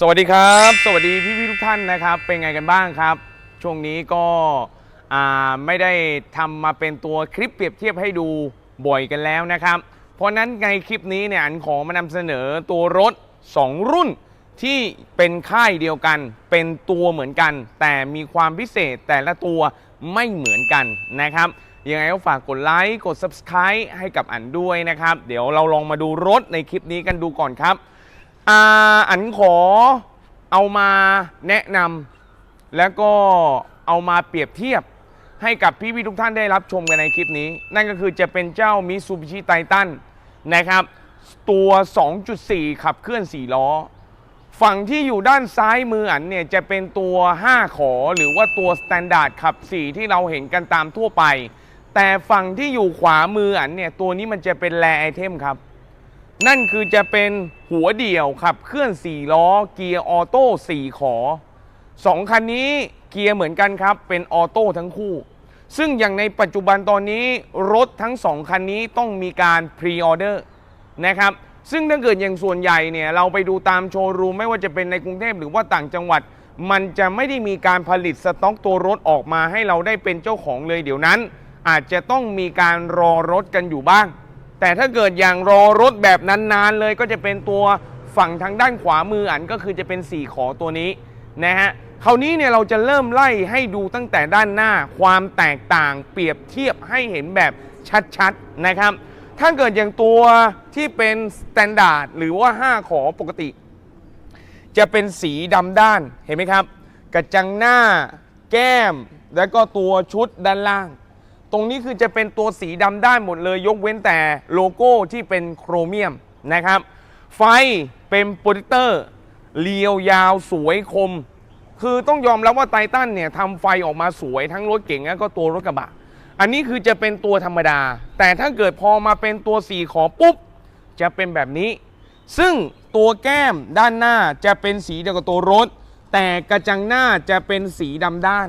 สวัสดีครับ สวัสดีพี่พี่ๆทุกท่านนะครับ เป็นไงกันบ้างครับ ช่วงนี้ก็ไม่ได้ทำมาเป็นตัวคลิปเปรียบเทียบให้ดูบ่อยกันแล้วนะครับ เพราะนั้นในคลิปนี้เนี่ยอันขอมานำเสนอตัวรถ 2 รุ่นที่เป็นค่ายเดียวกัน เป็นตัวเหมือนกัน แต่มีความพิเศษแต่ละตัวไม่เหมือนกันนะครับยังไงก็ฝากกดไลค์กด Subscribe ให้กับอันด้วยนะครับ เดี๋ยวเราลองมาดูรถในคลิปนี้กันดูก่อนครับ อ่าอันขอเอามาแนะนำแล้วก็เอามาเปรียบเทียบให้กับพี่พี่ทุกท่านได้รับชมกันในคลิปนี้ นั่นก็คือจะเป็นเจ้ามิซูบิชิไททันนะครับ ตัว 2.4 ขับเคลื่อน 4 ล้อ ฝั่งที่อยู่ด้านซ้ายมืออันเนี่ย จะเป็นตัว 5 ขอหรือว่าตัวสแตนดาร์ดขับ 4 ที่เราเห็นกันตามทั่วไป แต่ฝั่งที่อยู่ขวามืออันเนี่ย ตัวนี้มันจะเป็นแรไอเทมครับ นั่นคือจะเป็นหัวเดี่ยวขับเคลื่อน 4 ล้อ เกียร์ออโต้ 4 ขอ 2 คันนี้เกียร์เหมือนกันครับ เป็นออโต้ทั้งคู่ ซึ่งอย่างในปัจจุบันตอนนี้รถทั้ง 2 คันนี้ต้องมีการพรีออเดอร์นะครับ ซึ่งถ้าเกิดอย่างส่วนใหญ่เนี่ยเราไปดูตามโชว์รูมไม่ว่าจะเป็นในกรุงเทพหรือว่าต่างจังหวัด มันจะไม่ได้มีการผลิตสต็อกตัวรถออกมาให้เราได้เป็นเจ้าของเลยเดี๋ยวนั้น อาจจะต้องมีการรอรถกันอยู่บ้าง แต่ถ้าเกิดอย่างรอรถแบบนานๆเลยก็จะเป็นตัวฝั่งทางด้านขวามืออันก็คือจะเป็น 4 ขอตัวนี้นะฮะคราวนี้เนี่ยเราจะเริ่มไล่ให้ดูตั้งแต่ด้านหน้าความแตกต่างเปรียบเทียบให้เห็นแบบชัดๆนะครับ ถ้าเกิดอย่างตัวที่เป็นสแตนดาร์ดหรือว่า 5 ขอปกติ จะเป็นสีดำด้านเห็นไหมครับ กระจังหน้า แก้ม แล้วก็ตัวชุดด้านล่าง ตรงนี้คือจะเป็นตัวสีดำด้านหมดเลย ยกเว้นแต่โลโก้ที่เป็นโครเมียมนะครับ ไฟเป็นโปรเจคเตอร์เรียวยาวสวยคม คือต้องยอมรับว่าไททันเนี่ยทำไฟออกมาสวยทั้งรถเก๋งแล้วก็ตัวรถกระบะ อันนี้คือจะเป็นตัวธรรมดา แต่ถ้าเกิดพอมาเป็นตัวสีขอปุ๊บ จะเป็นแบบนี้ ซึ่งตัวแก้มด้านหน้าจะเป็นสีเดียวกับตัวรถ แต่กระจังหน้าจะเป็นสีดำด้าน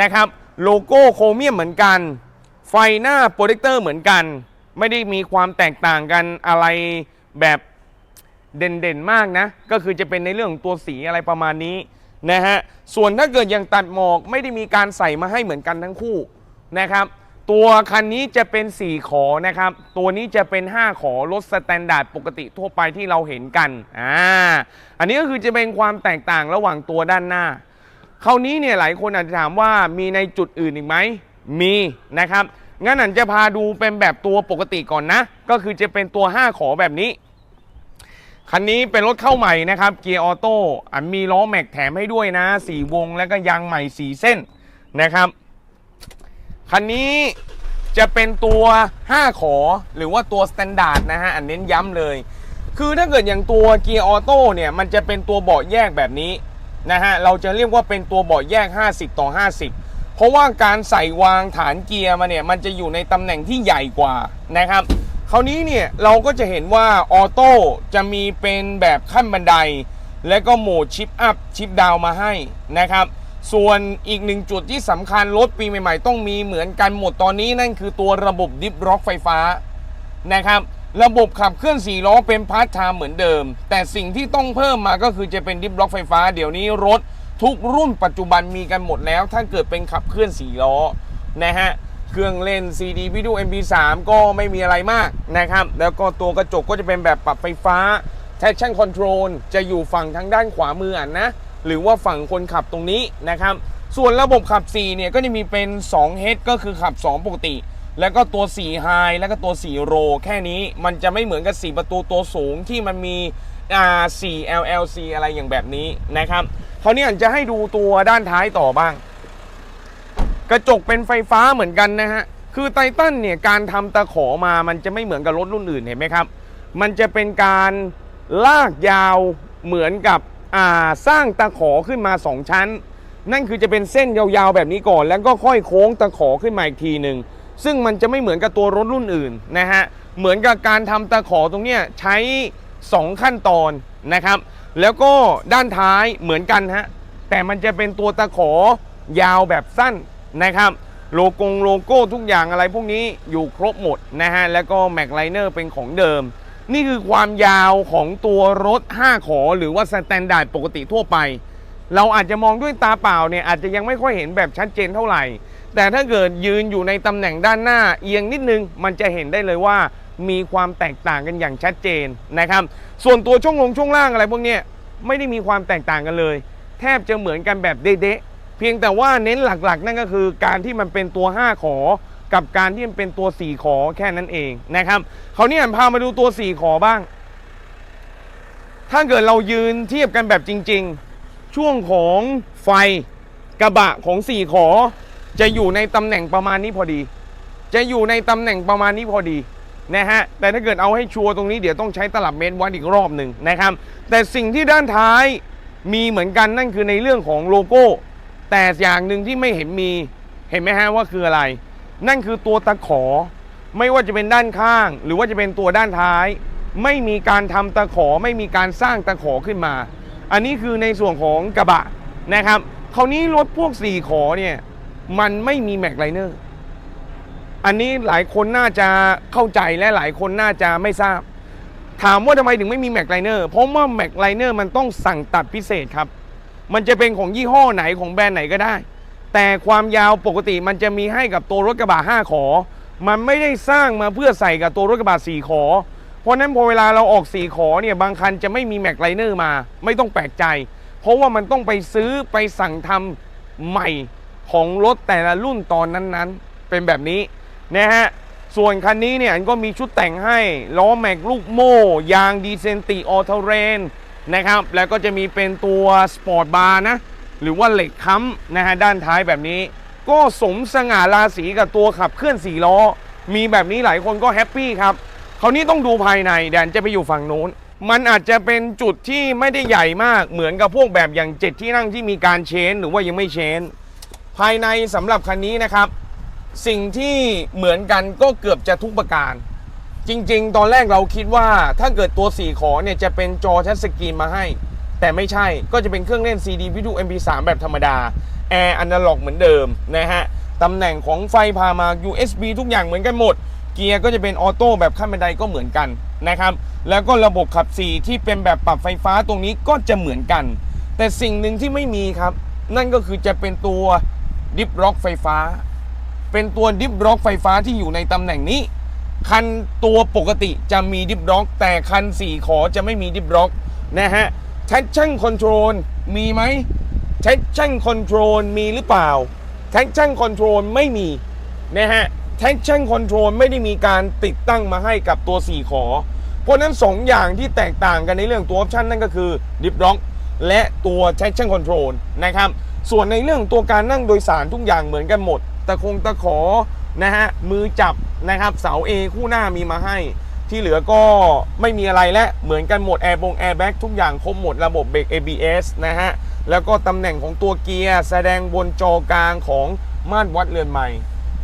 นะครับ โลโก้โครเมียมเหมือนกัน ไฟหน้าโปรเจคเตอร์เหมือนกัน ไม่ได้มีความแตกต่างกันอะไรแบบเด่นๆมากนะ ก็คือจะเป็นในเรื่องของตัวสีอะไรประมาณนี้นะฮะ ส่วนถ้าเกิดอย่างตัดหมอกไม่ได้มีการใส่มาให้เหมือนกันทั้งคู่นะครับ ตัวคันนี้จะเป็น 4 ขอนะครับ ตัวนี้จะเป็น 5 ขอรถสแตนดาร์ดปกติทั่วไปที่เราเห็นกัน อ่า อันนี้ก็คือจะเป็นความแตกต่างระหว่างตัวด้านหน้า คราวนี้เนี่ยหลายคนอาจจะถามว่ามีในจุดอื่นอีกไหมมีนะครับงั้นอันจะพาดูเป็นแบบตัวปกติก่อนนะ ก็คือจะเป็นตัว 5 ขอแบบนี้ คันนี้เป็นรถเข้าใหม่นะครับเกียร์ออโต้อันมีล้อแม็กแถมให้ด้วยนะ4วงแล้วก็ยางใหม่4เส้นนะครับคันนี้จะเป็นตัว 5 ขอหรือว่าตัวสแตนดาร์ดนะฮะอันเน้นย้ำเลย คือถ้าเกิดอย่างตัวเกียร์ออโต้เนี่ยมันจะเป็นตัวเบาะแยกแบบนี้ นะฮะเราจะเรียกว่าเป็นตัวเบาะแยก 50 ต่อ 50 เพราะว่าการใส่วางฐานเกียร์มาเนี่ยมันจะอยู่ในตำแหน่งที่ใหญ่กว่านะครับคราวนี้เนี่ยเราก็จะเห็นว่าออโต้จะมีเป็นแบบขั้นบันได และก็โหมดชิปอัพชิปดาวมาให้นะครับส่วนอีกหนึ่งจุดที่สำคัญรถปีใหม่ๆ ต้องมีเหมือนกันหมดตอนนี้นั่นคือตัวระบบดิฟร็อกไฟฟ้านะครับ ระบบขับเคลื่อน4ล้อเป็นพาร์ทไทม์เหมือนเดิม แต่สิ่งที่ต้องเพิ่มมาก็คือจะเป็นดิฟร็อกไฟฟ้าเดี๋ยวนี้รถทุกรุ่นปัจจุบันมีกันหมดแล้ว ถ้าเกิดเป็นขับเคลื่อน4ล้อนะฮะเครื่องเล่น CD วิดีโอ MP3 ก็ไม่มีอะไรมากนะครับ แล้วก็ตัวกระจกก็จะเป็นแบบปรับไฟฟ้า traction control จะอยู่ฝั่งทางด้านขวามืออะนะ หรือว่าฝั่งคนขับตรงนี้นะครับ ส่วนระบบขับ 4 เนี่ยก็จะมีเป็น 2 H ก็คือขับ 2 ปกติ แล้วก็ตัว4 High แล้วก็ตัว4 Low แค่นี้มันจะไม่เหมือนกับ 4 ประตูตัวสูงที่มันมีอ่า4 LLC อะไรอย่างแบบนี้นะครับคราวนี้อันจะให้ดูตัวด้านท้ายต่อบ้าง กระจกเป็นไฟฟ้าเหมือนกันนะฮะคือไททันเนี่ยการทำตะขอมามันจะไม่เหมือนกับรถรุ่นอื่นเห็นไหมครับ มันจะเป็นการลากยาวเหมือนกับอ่าสร้างตะขอขึ้นมา 2 ชั้น นั่นคือจะเป็นเส้นยาวๆแบบนี้ก่อน แล้วก็ค่อยโค้งตะขอขึ้นมาอีกทีหนึ่ง ซึ่งมันจะไม่เหมือนกับตัวรถรุ่นอื่นนะฮะเหมือนกับการทำตะขอตรงเนี้ยใช้ 2 ขั้นตอนนะครับ แล้วก็ด้านท้ายเหมือนกันฮะแต่มันจะเป็นตัวตะขอยาวแบบสั้นนะครับโลโกงโลโก้ทุกอย่างอะไรพวกนี้อยู่ครบหมดนะฮะแล้วก็แม็กไลเนอร์เป็นของเดิม นี่คือความยาวของตัวรถ 5 ขอ หรือว่าสแตนดาร์ดปกติทั่วไป เราอาจจะมองด้วยตาเปล่าเนี่ยอาจจะยังไม่ค่อยเห็นแบบชัดเจนเท่าไหร่ แต่ถ้าเกิดยืนอยู่ในตำแหน่งด้านหน้าเอียงนิดนึง มันจะเห็นได้เลยว่ามีความแตกต่างกันอย่างชัดเจนนะครับ ส่วนตัวช่วงลงช่วงล่างอะไรพวกนี้ไม่ได้มีความแตกต่างกันเลย แทบจะเหมือนกันแบบเด๊ะเพียงแต่ว่าเน้นหลักๆ นั่นก็คือการที่มันเป็นตัว 5 ขอ กับการที่มันเป็นตัว 4 ขอแค่นั้นเองนะครับคราวนี้อันพามาดูตัว 4 ขอบ้าง ถ้าเกิดเรายืนเทียบกันแบบจริง ๆ ช่วงของไฟกระบะของ 4 ขอ จะอยู่ในตำแหน่งประมาณนี้พอดี จะอยู่ในตำแหน่งประมาณนี้พอดีนะฮะแต่ถ้าเกิดเอาให้ชัวร์ตรงนี้เดี๋ยวต้องใช้ตลับเมตรวัดอีกรอบหนึ่งนะครับ แต่สิ่งที่ด้านท้ายมีเหมือนกันนั่นคือในเรื่องของโลโก้ แต่อย่างหนึ่งที่ไม่เห็นมีเห็นไหมฮะว่าคืออะไร นั่นคือตัวตะขอ ไม่ว่าจะเป็นด้านข้าง หรือว่าจะเป็นตัวด้านท้าย ไม่มีการทำตะขอไม่มีการสร้างตะขอขึ้นมา อันนี้คือในส่วนของกระบะนะครับคราวนี้รถพวก4ขอเนี่ย มันไม่มีแม็กไลเนอร์อันนี้หลายคนน่าจะเข้าใจและหลายคนน่าจะไม่ทราบ ถามว่าทำไมถึงไม่มีแม็กไลเนอร์เพราะว่าแม็กไลเนอร์มันต้องสั่งตัดพิเศษครับ มันจะเป็นของยี่ห้อไหนของแบรนด์ไหนก็ได้ แต่ความยาวปกติมันจะมีให้กับตัวรถกระบะ5ขอ มันไม่ได้สร้างมาเพื่อใส่กับตัวรถกระบะ4ขอ เพราะนั้นพอเวลาเราออก4ขอเนี่ยบางคันจะไม่มีแม็กไลเนอร์มา ไม่ต้องแปลกใจ เพราะว่ามันต้องไปซื้อไปสั่งทำใหม่ ของรถแต่ละรุ่นตอนนั้นๆ เป็นแบบนี้นะฮะส่วนคันนี้เนี่ยอันก็มีชุดแต่งให้ล้อแม็กลูกโม่ยางดีเซนติออเทเรนนะครับ แล้วก็จะมีเป็นตัวสปอร์ตบาร์นะ หรือว่าเหล็กค้ำนะฮะด้านท้ายแบบนี้ ก็สมสง่าราศีกับตัวขับเคลื่อน4ล้อ มีแบบนี้หลายคนก็แฮปปี้ครับคราวนี้ต้องดูภายใน แดนจะไปอยู่ฝั่งโน้น มันอาจจะเป็นจุดที่ไม่ได้ใหญ่มากเหมือนกับพวกแบบอย่างเจ็ดที่นั่งที่มีการเชน หรือว่ายังไม่เชน ภายในสำหรับคันนี้นะครับ สิ่งที่เหมือนกันก็เกือบจะทุกประการ จริง ๆ ตอนแรกเราคิดว่าถ้าเกิดตัว 4 ขอเนี่ยจะเป็นจอทัชสกรีนมาให้ แต่ไม่ใช่ก็จะเป็นเครื่องเล่น CD วิดีโอ MP3 แบบธรรมดาแอร์อนาล็อกเหมือนเดิมนะฮะตำแหน่งของไฟพามา USB ทุกอย่างเหมือนกันหมด เกียร์ก็จะเป็นออโต้แบบขั้นบันไดก็เหมือนกันนะครับ แล้วก็ระบบขับ4ที่เป็นแบบปรับไฟฟ้าตรงนี้ก็จะเหมือนกัน แต่สิ่งหนึ่งที่ไม่มีครับ นั่นก็คือจะเป็นตัว ดิฟล็อกไฟฟ้า เป็นตัวดิฟล็อกไฟฟ้าที่อยู่ในตำแหน่งนี้ คันตัวปกติจะมีดิฟล็อก แต่คัน4ขอจะไม่มีดิฟล็อกนะฮะ traction control มีไหม traction control มีหรือเปล่า traction control ไม่มีนะฮะ traction control ไม่ได้มีการติดตั้งมาให้กับตัว 4 ขอ เพราะนั้น 2 อย่างที่แตกต่างกันในเรื่องตัวออปชั่นนั่นก็คือ diff lock และตัว traction control นะครับ ส่วนในเรื่องตัวการนั่งโดยสารทุกอย่างเหมือนกันหมด ตะคงตะขอนะฮะมือจับนะครับเสา A คู่หน้ามีมาให้ ที่เหลือก็ไม่มีอะไรและเหมือนกันหมดแอร์บงแอร์แบ็กทุกอย่างครบหมดระบบเบรก ABS นะฮะแล้วก็ตำแหน่งของตัวเกียร์แสดงบนจอกลางของม่านวัดเรือนใหม่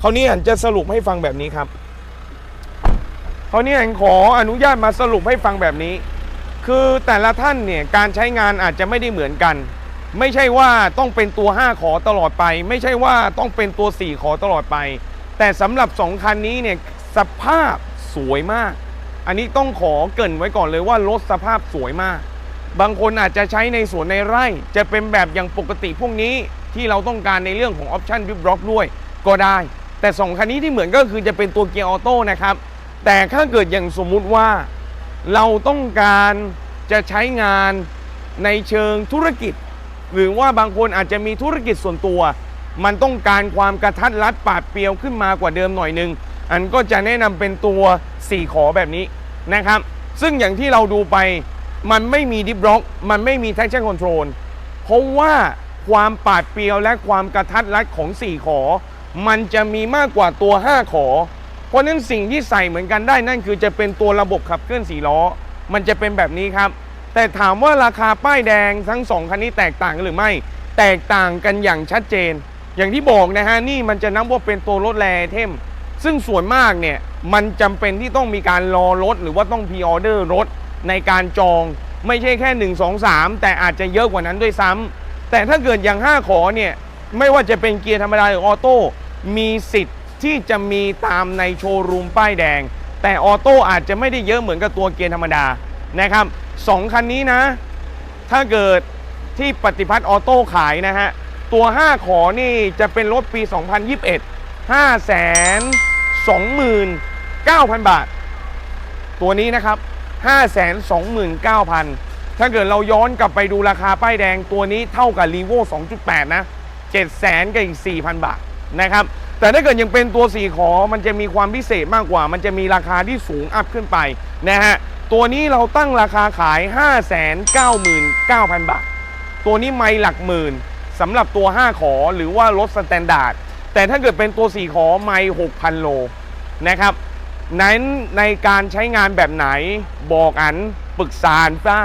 คราวนี้อันจะสรุปให้ฟังแบบนี้ครับคราวนี้อันขออนุญาตมาสรุปให้ฟังแบบนี้ คือแต่ละท่านเนี่ยการใช้งานอาจจะไม่ได้เหมือนกัน ไม่ใช่ว่าต้องเป็นตัว 5 ขอตลอดไป ไม่ใช่ว่าต้องเป็นตัว 4 ขอตลอดไป แต่สำหรับ 2 คันนี้เนี่ยสภาพสวยมาก อันนี้ต้องขอเกินไว้ก่อนเลยว่ารถสภาพสวยมาก บางคนอาจจะใช้ในสวนในไร่ จะเป็นแบบอย่างปกติพวกนี้ที่เราต้องการในเรื่องของออปชันวิบล็อกด้วยก็ได้ แต่ 2 คันนี้ที่เหมือนก็คือจะเป็นตัวเกียร์ออโต้นะครับ แต่ถ้าเกิดอย่างสมมุติว่าเราต้องการจะใช้งานในเชิงธุรกิจ หรือว่าบางคนอาจจะมีธุรกิจส่วนตัว มันต้องการความกระทัดรัดปาดเปรียวขึ้นมากว่าเดิมหน่อยหนึง อันก็จะแนะนำเป็นตัว4ขอแบบนี้นะครับ ซึ่งอย่างที่เราดูไปมันไม่มีดิฟล็อก มันไม่มี traction control เพราะว่าความปาดเปรียวและความกระทัดรัดของ 4 ขอ มันจะมีมากกว่าตัว 5 ขอ เพราะฉะนั้นสิ่งที่ใส่เหมือนกันได้นั่นคือจะเป็นตัวระบบขับเคลื่อน4ล้อ มันจะเป็นแบบนี้ครับ แต่ถามว่าราคาป้ายแดงทั้ง 2 คันนี้แตกต่างกันหรือไม่ แตกต่างกันอย่างชัดเจน อย่างที่บอกนะฮะนี่มันจะนับว่าเป็นตัวรถแรเทม ซึ่งส่วนมากเนี่ยมันจำเป็นที่ต้องมีการรอรถ หรือว่าต้องพ r ออเดอร์รถในการจอง ไม่ใช่แค่ 1 2 3 แต่อาจจะเยอะกว่านั้นด้วยซ้ำแต่ถ้าเกิดอย่าง 5 ขอเนี่ยไม่ว่าจะเป็นเกียร์ธรรมดาหรือออโต้มีสิทธิ์ที่จะมีตามในโชว์รูมป้ายแดง แต่ออโต้อาจจะไม่ได้เยอะเหมือนกับตัวเกียร์ธรรมดานะครับ สองคันนี้นะ ถ้าเกิดที่ปฏิพัฒน์ออโต้ขายนะฮะ ตัว 5 ขอนี่จะเป็นรถปี 2021 5 29,000 บาท ตัวนี้นะครับ 529,000 ถ้าเกิดเราย้อนกลับไปดูราคาป้ายแดงตัวนี้เท่ากับ r ีโว2.8 นะ 700,000กับอีก 4,000 บาทนะครับแต่ถ้าเกิดยังเป็นตัว 4 ขอ มันจะมีความพิเศษมากกว่า มันจะมีราคาที่สูงอัพขึ้นไปนะฮะ ตัวนี้เราตั้งราคาขาย 599,000 บาท ตัวนี้ไม่หลักหมื่นสำหรับตัว 5 ขอหรือว่ารถสแตนดาร์ด แต่ถ้าเกิดเป็นตัว 4 ขอไม่6,000 โลนะครับ นั้นในการใช้งานแบบไหนบอกอันปรึกษาได้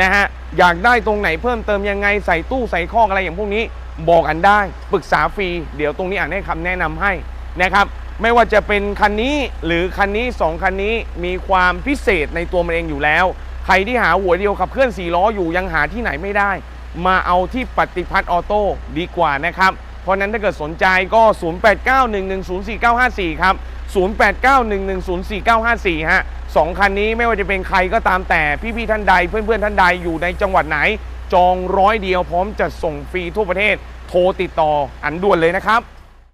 นะฮะ อยากได้ตรงไหนเพิ่มเติมยังไงใส่ตู้ใส่ข้ออะไรอย่างพวกนี้ บอกอันได้ปรึกษาฟรี เดี๋ยวตรงนี้อ่านให้คำแนะนำให้นะครับ ไม่ว่าจะเป็นคันนี้หรือคันนี้ 2 คันนี้มีความพิเศษในตัวมันเองอยู่แล้ว ใครที่หาหัวเดียวขับเคลื่อน4ล้ออยู่ยังหาที่ไหนไม่ได้ มาเอาที่ปฏิพัฒน์ออโต้ดีกว่านะครับ เพราะนั้นถ้าเกิดสนใจก็ 0891104954 ครับ 0891104954 ฮะสองคันนี้ไม่ว่าจะเป็นใครก็ตามแต่พี่ๆท่านใดเพื่อนๆท่านใดอยู่ในจังหวัดไหน จองร้อยเดียวพร้อมจัดส่งฟรีทั่วประเทศ โทรติดต่ออันด่วนเลยนะครับ